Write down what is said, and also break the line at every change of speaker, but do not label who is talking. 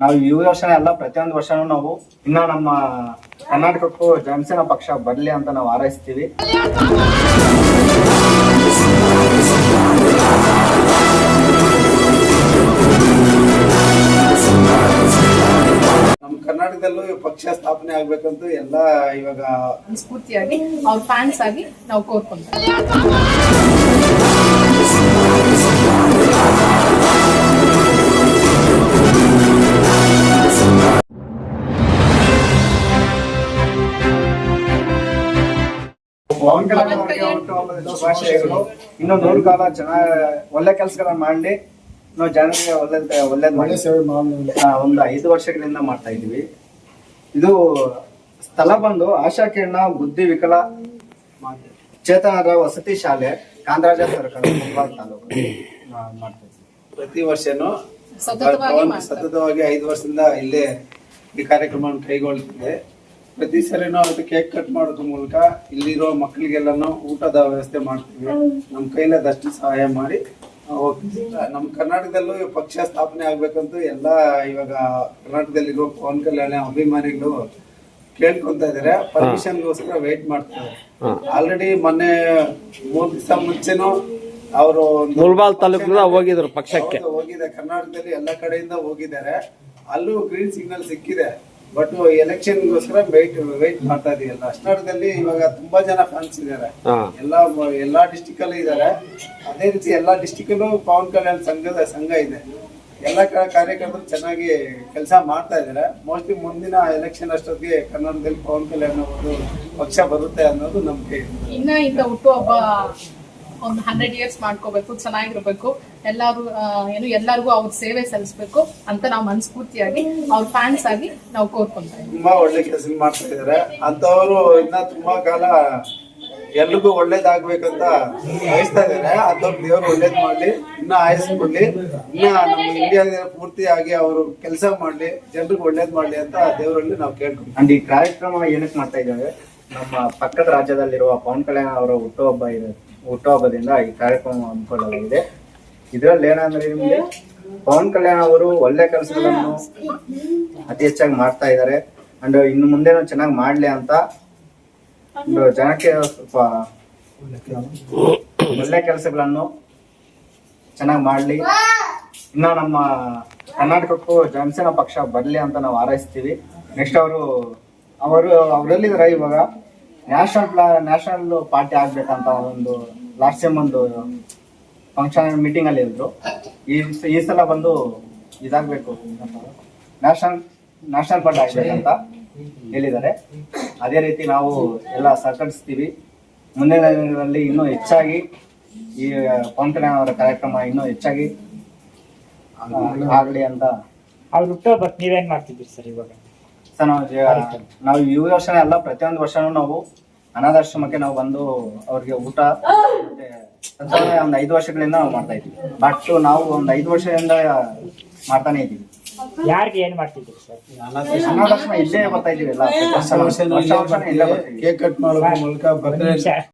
ನಾವು ಈ ವರ್ಷ ಅಲ್ಲ ಪ್ರತಿಯೊಂದು ವರ್ಷನೂ ನಾವು ಇನ್ನ ನಮ್ಮ ಕರ್ನಾಟಕಕ್ಕೂ ಜನಸೇನಾ ಪಕ್ಷ ಬರಲಿ ಅಂತ ನಾವು ಹಾರೈಸ್ತೀವಿ.
ನಮ್ಮ ಕರ್ನಾಟಕದಲ್ಲೂ ಪಕ್ಷ ಸ್ಥಾಪನೆ ಆಗ್ಬೇಕಂತ ಎಲ್ಲ ಇವಾಗ
ಸ್ಫೂರ್ತಿಯಾಗಿ ಅವ್ರ ಫ್ಯಾನ್ಸ್ ಆಗಿ ನಾವು ಕೋರ್ಕೊಂತೀವಿ.
ಪವನ್ ಕಲ್ಯಾಣ್ ಅವರಿಗೆ ಹುಟ್ಟುಹಬ್ಬದ ಶುಭಾಶಯಗಳು ಇನ್ನು ನೂರು ಕಾಲ ಜನ ಒಳ್ಳೆ ಕೆಲಸಗಳನ್ನ ಮಾಡಿ ನಾವು ಜನರಿಗೆ ಒಳ್ಳೆ ಒಳ್ಳೇದು ಮಾಡಿ. ಒಂದು ಐದು ವರ್ಷಗಳಿಂದ ಮಾಡ್ತಾ ಇದೀವಿ ಇದು ಸ್ಥಳ ಬಂದು ಆಶಾ ಕಿರಣ ಬುದ್ಧಿ ವಿಕಲ ಚೇತನರ ವಸತಿ ಶಾಲೆ ಕಾಂದ್ರಾಜ ಸರ್ಕಾರ ತಾಲೂಕು ಮಾಡ್ತಾ ಇದ್ದೀವಿ.
ಪ್ರತಿ ವರ್ಷನೂ.
ಸತತವಾಗಿ
ಐದು ವರ್ಷದಿಂದ ಇಲ್ಲೇ ಈ ಕಾರ್ಯಕ್ರಮವನ್ನು ಕೈಗೊಳ್ತಿದೆ. ಪ್ರತಿ ಸರಿನೂ ಅದು ಕೇಕ್ ಕಟ್ ಮಾಡೋದ್ರ ಮೂಲಕ ಇಲ್ಲಿರೋ ಮಕ್ಕಳಿಗೆಲ್ಲಾನು ಊಟದ ವ್ಯವಸ್ಥೆ ಮಾಡ್ತೀವಿ. ನಮ್ಮ ಕೈಲಾದಷ್ಟು ಸಹಾಯ ಮಾಡಿ. ಹೋಗ್ತೀವಿ ನಮ್ಮ ಕರ್ನಾಟಕದಲ್ಲೂ ಪಕ್ಷ ಸ್ಥಾಪನೆ ಆಗ್ಬೇಕಂತ ಎಲ್ಲ ಇವಾಗ ಕರ್ನಾಟಕದಲ್ಲಿರೋ ಪವನ್ ಕಲ್ಯಾಣ ಅಭಿಮಾನಿಗಳು ಕೇಳ್ಕೊಂತ ಇದಾರೆ. ಪರ್ಮಿಷನ್ಗೋಸ್ಕರ ವೇಟ್ ಮಾಡ್ತಾರೆ. ಆಲ್ರೆಡಿ ಮೊನ್ನೆ ಮೂರ್ ದಿವಸ ಮುಂಚೆನೂ ಅವರು
ಮುಲ್ಬಾಲ್ ತಾಲೂಕು ಹೋಗಿದ್ರು ಪಕ್ಷಕ್ಕೆ.
ಹೋಗಿದೆ. ಕರ್ನಾಟಕದಲ್ಲಿ ಎಲ್ಲ ಕಡೆಯಿಂದ ಹೋಗಿದ್ದಾರೆ. ಅಲ್ಲೂ ಗ್ರೀನ್ ಸಿಗ್ನಲ್ ಸಿಕ್ಕಿದೆ. ಬಟ್ ಎಲೆಕ್ಷನ್ಗೋಸ್ಕರ ವೇಟ್ ವೇಟ್ ಮಾಡ್ತಾ ಇದೀವಿ ಎಲ್ಲ. ಕರ್ನಾಟಕದಲ್ಲಿ ಇವಾಗ ತುಂಬಾ ಜನ ಫ್ಯಾನ್ಸ್ ಇದ್ದಾರೆ ಎಲ್ಲಾ ಎಲ್ಲಾ ಡಿಸ್ಟಿಕ್ ಅಲ್ಲಿ ಇದ್ದಾರೆ ಅದೇ ರೀತಿ ಎಲ್ಲಾ ಡಿಸ್ಟಿಕ್ ಅಲ್ಲೂ ಪವನ್ ಕಲ್ಯಾಣ್ ಸಂಘದ ಸಂಘ ಇದೆ. ಎಲ್ಲ ಕಡೆ ಕಾರ್ಯಕರ್ತರು ಚೆನ್ನಾಗಿ ಕೆಲಸ ಮಾಡ್ತಾ ಇದ್ದಾರೆ ಮೋಸ್ಟ್ಲಿ ಮುಂದಿನ ಎಲೆಕ್ಷನ್ ಅಷ್ಟೊತ್ತಿಗೆ ಕನ್ನಡದಲ್ಲಿ ಪವನ್ ಕಲ್ಯಾಣ್ ಅವರು ಪಕ್ಷ ಬರುತ್ತೆ ಅನ್ನೋದು ನಂಬಿಕೆ.
ಇನ್ನ ಇಂದ ಹುಟ್ಟುಹಬ್ಬ ಒಂದು ಹಂಡ್ರೆಡ್ ಇಯರ್ಸ್ ಮಾಡ್ಕೋಬೇಕು ಚೆನ್ನಾಗಿರ್ಬೇಕು. ಎಲ್ಲಾರು ಏನು ಎಲ್ಲರಿಗೂ ಅವ್ರ ಸೇವೆ ಸಲ್ಲಿಸ್ಬೇಕು ಅಂತ ನಾವು ಮನಸ್ಫೂರ್ತಿಯಾಗಿ ಅವ್ರ ಫ್ಯಾನ್ಸ್ ಆಗಿ ನಾವು ಕೋರ್ಕೊಂತೀವಿ
ತುಂಬಾ ಒಳ್ಳೆ ಕೆಲಸ ಮಾಡ್ತಾ ಇದಾರೆ. ಅಂತವರು ಇನ್ನ ತುಂಬಾ ಕಾಲ ಎಲ್ರಿಗೂ ಒಳ್ಳೇದಾಗ್ಬೇಕಂತ ಬಯಸ್ತಾ ಇದಾರೆ. ಅಂತವ್ರು ದೇವ್ರು ಒಳ್ಳೇದ್ ಮಾಡ್ಲಿ ಇನ್ನ ಆಯಸ್ಕೊಳ್ಳಿ ಇನ್ನ ನಮ್ಮ ಇಂಡಿಯಾ ಪೂರ್ತಿಯಾಗಿ ಅವರು ಕೆಲಸ ಮಾಡ್ಲಿ ಜನರಿಗೆ ಒಳ್ಳೇದ್ ಮಾಡ್ಲಿ ಅಂತ ದೇವರಲ್ಲಿ ನಾವು ಕೇಳ್ಕೊಂಡು
ಅಂಡ್ ಈ ಕಾರ್ಯಕ್ರಮ ಏನಕ್ಕೆ ಮಾಡ್ತಾ ಇದ್ದಾರೆ ನಮ್ಮ ಪಕ್ಕದ ರಾಜ್ಯದಲ್ಲಿರುವ ಪವನ್ ಕಲ್ಯಾಣ್ ಅವರ ಹುಟ್ಟುಹಬ್ಬ ಇದೆ. ಹುಟ್ಟುಹಬ್ಬದಿಂದ ಈ ಕಾರ್ಯಕ್ರಮ ಹಮ್ಮಿಕೊಳ್ಳಲಾಗಿದೆ. ಇದರಲ್ಲಿ ಏನಂದ್ರೆ ನಿಮ್ಗೆ ಪವನ್ ಕಲ್ಯಾಣ್ ಅವರು ಒಳ್ಳೆ ಕೆಲಸಗಳನ್ನು ಅತಿ ಹೆಚ್ಚಾಗಿ ಮಾಡ್ತಾ ಇದ್ದಾರೆ. ಅಂಡ್ ಇನ್ನು ಮುಂದೆನೂ ಚೆನ್ನಾಗಿ ಮಾಡ್ಲಿ ಅಂತ ಜನಕ್ಕೆ ಸ್ವಲ್ಪ ಒಳ್ಳೆ ಕೆಲಸಗಳನ್ನು ಚೆನ್ನಾಗಿ ಮಾಡ್ಲಿ. ಇನ್ನ ನಮ್ಮ ಕರ್ನಾಟಕಕ್ಕೂ ಜನಸೇನಾ ಪಕ್ಷ ಬರ್ಲಿ ಅಂತ ನಾವು ಹಾರೈಸ್ತೀವಿ. ನೆಕ್ಸ್ಟ್ ಅವರು ಅವರು ಅವರಲ್ಲಿದ್ದಾರೆ ಇವಾಗ. ನ್ಯಾಷನಲ್ ಪ್ಲಾ ನ್ಯಾಷನಲ್ ಪಾರ್ಟಿ ಆಗ್ಬೇಕಂತ ಒಂದು ಲಾಸ್ಟ್ ಟೈಮ್ ಒಂದು ಫಂಕ್ಷನ್ ಮೀಟಿಂಗ್ ಅಲ್ಲಿ ಇದ್ರು. ಈ ಈ ಸಲ ಬಂದು ಇದಾಗ್ಬೇಕು ನ್ಯಾಷನಲ್ ನ್ಯಾಷನಲ್ ಪಾರ್ಟಿ ಆಗ್ಬೇಕಂತ ಹೇಳಿದ್ದಾರೆ. ಅದೇ ರೀತಿ ನಾವು ಎಲ್ಲ ಸಹಕರಿಸ್ತೀವಿ. ಮುಂದಿನ ದಿನಗಳಲ್ಲಿ ಇನ್ನೂ ಹೆಚ್ಚಾಗಿ ಈ ಪವನ್ ಅವರ ಕಾರ್ಯಕ್ರಮ ಇನ್ನೂ ಹೆಚ್ಚಾಗಿ ಆಗಲಿ ಆಗ್ಲಿ ಅಂತ.
ಅವ್ರು ಬಟ್ ನೀವೇನ್ ಮಾಡ್ತಿದ್ದೀರಿ ಸರ್ ಇವಾಗ?
ನಾವು ಈ ವರ್ಷ ಎಲ್ಲ ಪ್ರತಿಯೊಂದು ವರ್ಷನೂ ನಾವು ಅನಾಥಾಶ್ರಮಕ್ಕೆ ನಾವು ಬಂದು ಅವ್ರಿಗೆ ಊಟ ಮತ್ತೆ ಒಂದ್ ಐದು ವರ್ಷಗಳಿಂದ ನಾವು ಮಾಡ್ತಾ ಇದ್ವಿ ಬಟ್ ನಾವು ಒಂದ್ ಐದು ವರ್ಷದಿಂದ ಮಾಡ್ತಾನೆ ಇದ್ದೀವಿ.
ಯಾರಿಗೆ ಏನ್ ಮಾಡ್ತಿದ್ರು ಸರ್?
ಅನಾಥಾಶ್ರಮ ಇಲ್ಲೇ ಬರ್ತಾ ಇದೀವಿ ಎಲ್ಲ. ವರ್ಷ ವರ್ಷ ಇಲ್ಲೇ ಬರ್ತೀವಿ.
ಕೇಕ್ ಕಟ್ ಮೂಲಕ